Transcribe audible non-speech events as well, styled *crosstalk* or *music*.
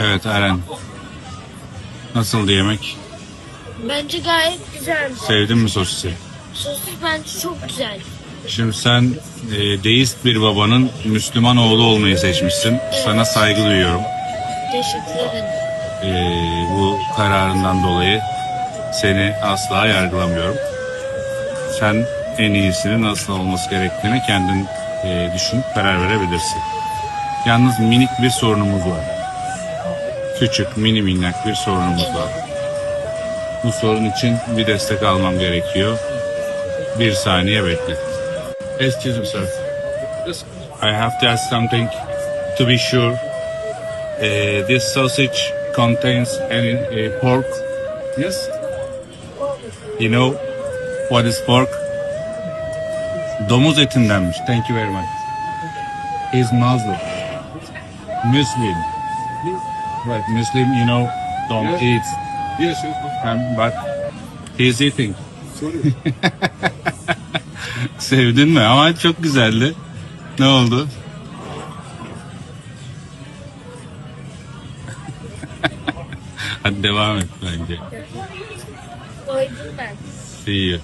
Evet Eren. Nasıldı yemek? Bence gayet güzel. Sevdin mi sosisi? Sosu bence çok güzel. Şimdi sen e, deist bir babanın Müslüman oğlu olmayı seçmişsin. Sana saygı duyuyorum. Teşekkür ederim. E, bu kararından dolayı seni asla yargılamıyorum. Sen en iyisinin nasıl olması gerektiğini kendin e, düşünüp karar verebilirsin. Yalnız minik bir sorunumuz var. Küçük, mini minnak bir sorunumuz var. Bu sorun için bir destek almam gerekiyor. Bir saniye bekle. Excuse me, sir. I have to ask something to be sure. Uh, this sausage contains any uh, pork? Yes. You know what is pork? Domuz etindenmiş. Thank you very much. He's Muslim. Muslim. Right, Muslim, you know, don't eat. Yes, yes. Um, but he's eating. Sorry. *laughs* Sevdin mi? Ama çok güzeldi. Ne oldu? *laughs* Hadi devam et bence. Doydum ben. İyi.